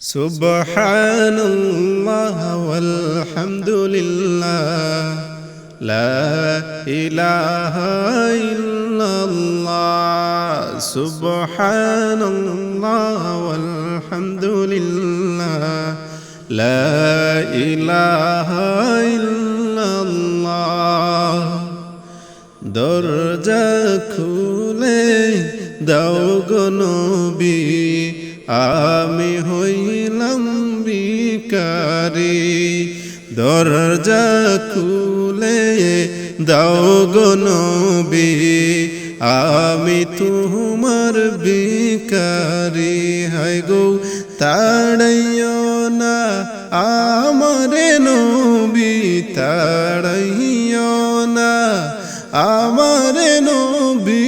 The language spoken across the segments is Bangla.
سبحان الله والحمد لله لا إله إلا الله سبحان الله والحمد لله لا إله إلا الله দরজা খুলে দাও গো নবী আমি হইলাম বিকারি দরজা খুলে দাও গো নবী, আমি তোমার বিকারি হাই গো, তাড়াইও না আমারে নবী, তাড়াইও না আমারে নবী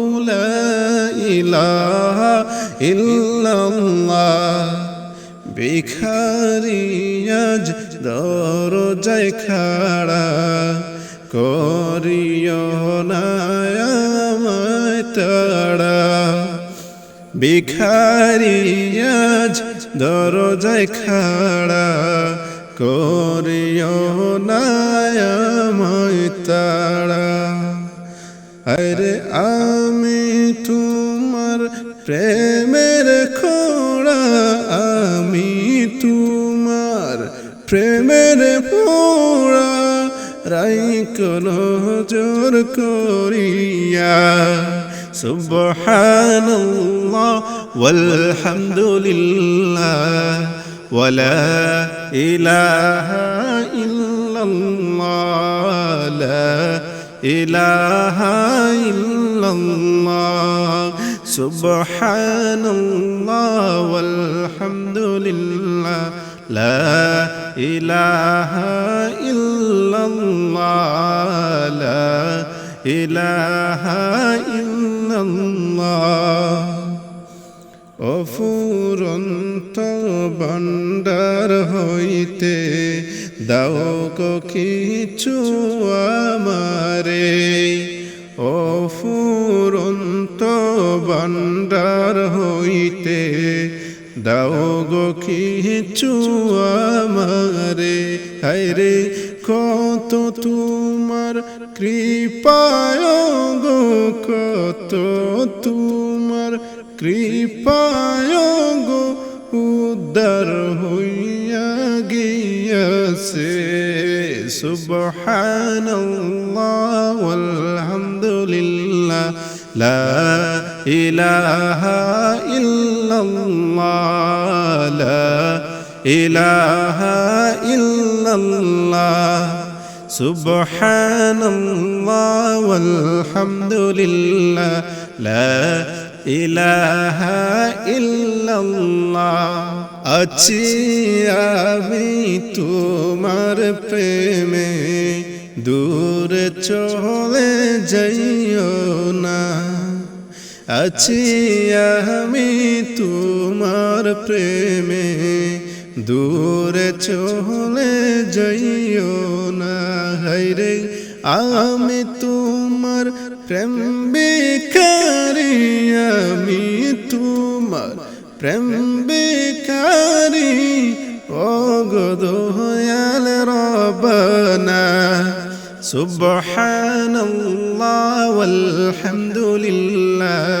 ilaha illallah ভিখারি আজ দরজায় খাড়া। করিও না আমায় তাড়া। ভিখারি আজ দরজায় খাড়া। করিও না আমায় তাড়া। আরে আমি তোমার প্রেমের খোড়া আমি তোমার প্রেমের পোড়া রাই কোনো জোর করিয়া সুবহানাল্লাহ walhamdulillah ولا إله إلا الله لا إله إلا الله سبحان الله والحمد لله لا إله إلا الله لا إله إلا الله অফুরন্ত বন্ডার হইতে দাও গো কিছু আমারে অফুরন্ত বন্ডার হইতে দাও গো কিছু আমারে। হায়রে কত তোমার কৃপায় গো, কত তোমার কৃপায় গো, উদ্ধার হইয়া গিয়াছে। সুবহানাল্লাহ walhamdulillah লা ইলাহা ইল্লাল্লাহ লা ইলাহা ইল্লাল্লাহ সুবহানাল্লাহ walhamdulillah লা ইলাহা ইল্লাল্লাহ আছি আমি তোমার প্রেমে দূর চলে যাইও না আছি আমি তোমার প্রেমে। দূরে চলে যাইও না। হাইরে আমি তোমার প্রেম বেকারি আমি তোমার প্রেম বেকারি ও গদয়াল রবনা সুবহানাল্লাহ walhamdulillah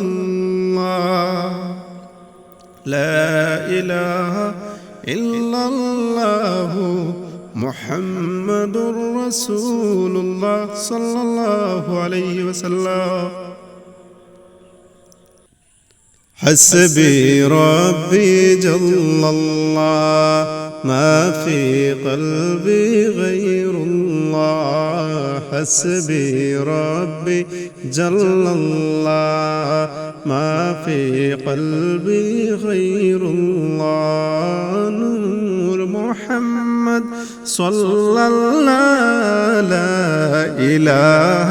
الله لا إله إلا الله محمد رسول الله صلى الله عليه وسلم. حسبي ربي جل الله. ما في قلبي غير الله حسبي ربي جل الله ما في قلبي غير الله نور محمد صلى الله لا إله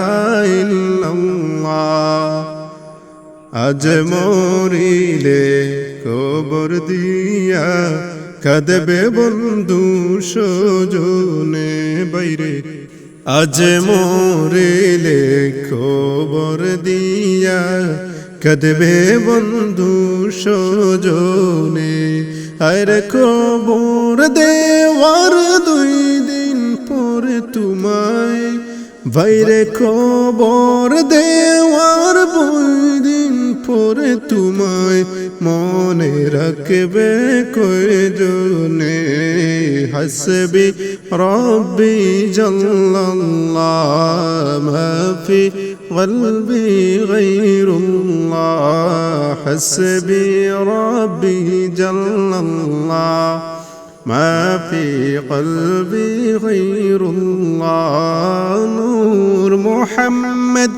إلا الله আজ মরিলে কবর দিয়া কাঁদবে বন্ধু সজনে বাইরে। আজ মরিলে খবর দিয়া, কাঁদবে বন্ধু সজনে। আর কবর দেওয়ার দুই দিন পর তোমায়। বাইরে খবর দেওয়ার দিন পরে তোমায় মনে রাখবে কয়জনে হাসবি রব্বি জাল্লাল্লাহ মাফি قلبي غير الله حسبي ربي جل الله ما في قلبي غير الله نور محمد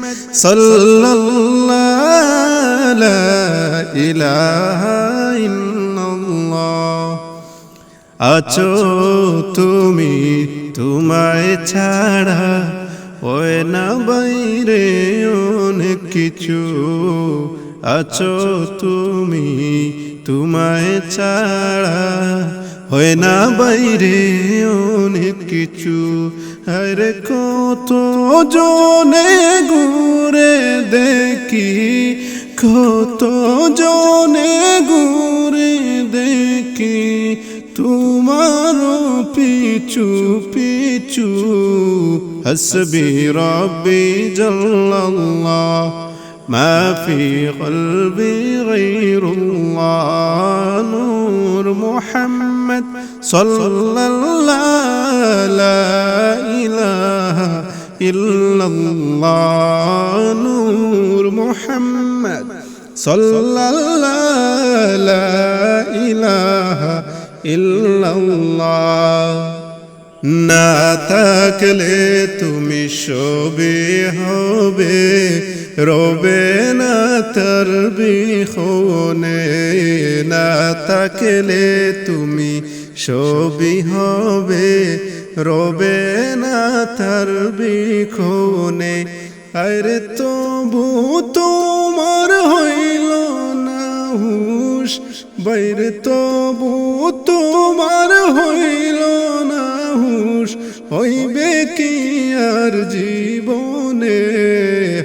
আছো তুমি তোমায় ছাড়া ওয় না বাইরে অনেক কিছু। আছো তুমি তোমায় ছাড়া হয় না বাইরে অনেক কিছু, আর কত জনে ঘুরে দেখি, কত জনে ঘুরে দেখি, তোমার পিছু পিছু, হসবি রবি জল্লাল্লাহ মা ফি কলবি গাইরুল্লাহ নূর মুহাম্মদ صلى الله لا إله إلا الله نور محمد صلى الله لا إله إلا الله না থাকলে তুমি সবে হবে রবে না তার বিহনে না থাকলে তুমি সবই হবে রবে না তার বিখনে। আরে তবু তোমার হইল না হুশ, বাইরে তবু তোমার হইল না হুশ, হইবে কি আর জীবনে?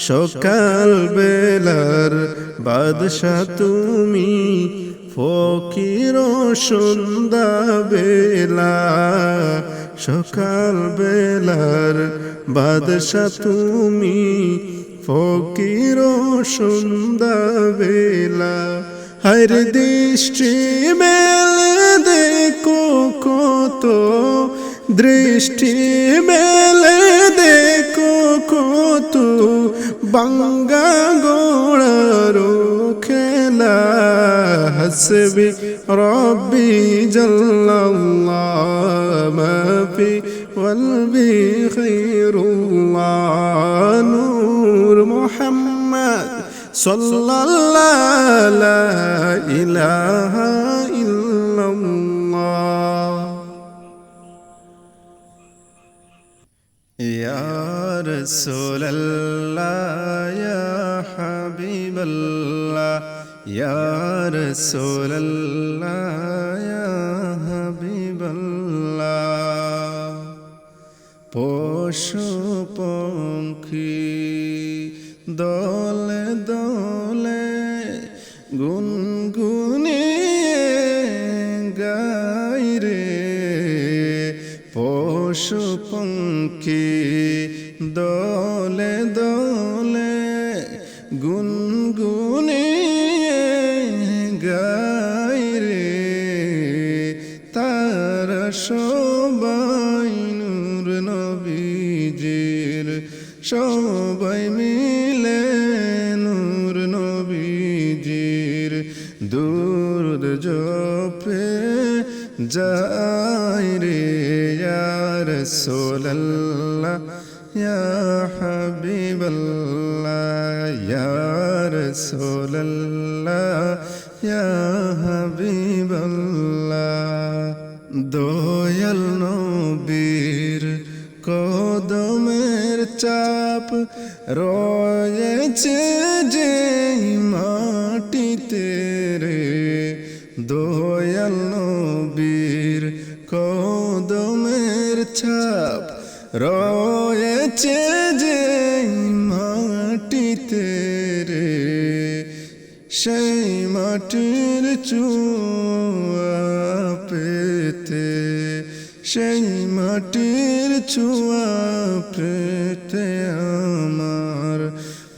সকাল বেলার বাদশা তুমি ফকির সন্ধ্যা বেলা। সকাল বেলার বাদশা তুমি ফকির সন্ধ্যা বেলা। হর দৃষ্টি মেলে দেখো কত দৃষ্টি মেলে দেখো بنگا گوڑا رو کھیلا حسبی ربی جل اللہ ما فی قلبی خیر اللہ نور محمد صلی اللہ لا الہ يا رسول الله يا حبيب الله يا رسول الله يا حبيب الله পশু পঙ্খী দলে দল গুনগুনিয়ে গাই রে। তারা সবাই নূর নবীজির, সবাই মিলে নূর নবীজির। দুর্দ জপে যাই রে ইয়া রাসূলুল্লাহ ইয়া হাবিবাল্লাহ দয়াল নবীর কদমের চাপ রয়েছে যে মাটিতে রে। দয়াল নবীর কদমের ছাপ রয়েছে যে মাটিতে রে। সেই মাটির চুয়া পেতে, সেই মাটির চুয়া পেতে আমার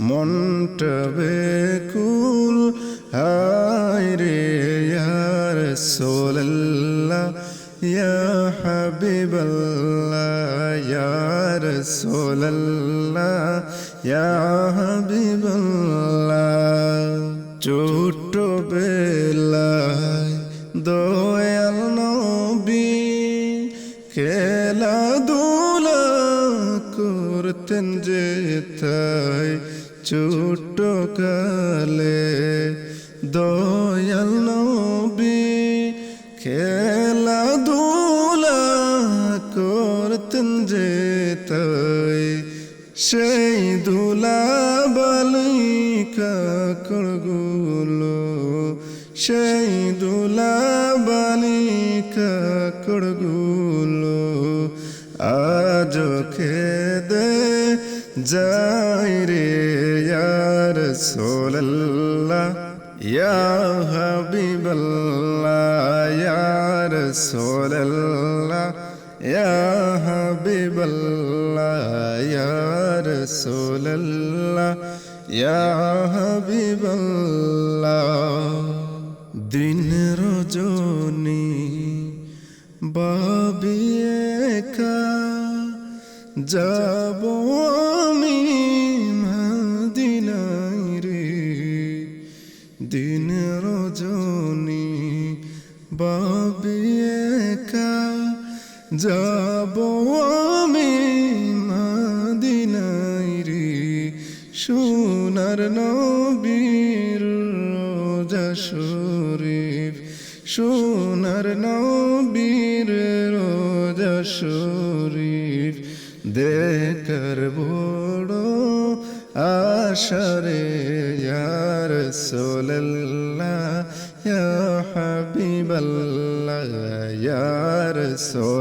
মনটা রাসূলুল্লাহ যাই রে ইয়ার সোল্লাহ ইয়া হাবিবাল্লাহ, ইয়া রাসূলুল্লাহ, ইয়া হাবিবাল্লাহ, ইয়া রাসূলুল্লাহ, ইয়া হাবিবাল্লাহ। দিন রজনী বাবিয়েকা যাব যাব আমি মদিনায় রে। সোনার নবীর রোজা সোনার নবীর রোজা দেখার বড় আশারে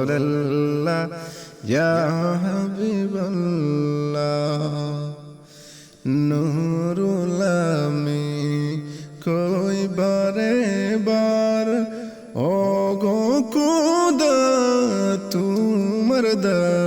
সোল্লাহ ইয়া হাবিবাল্লাহ নুরুলামি কই বারে বার? ও গো কুদা তোমার দারে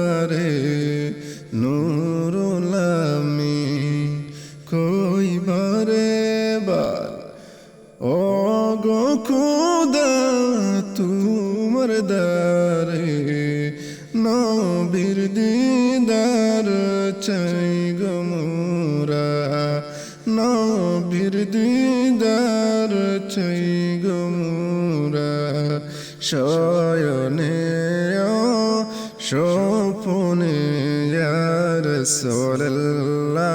শয়নে স্বপনে রসোল্লাহ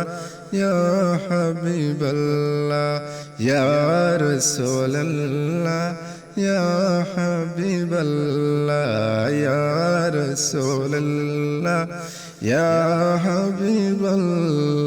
ইয়া হাবিবাল্লাহ ইয়া রসোল্লাহ ইয়া হাবিবাল্লাহ ইয়া রসোল্লাহ ইয়া হাবিবাল্লাহ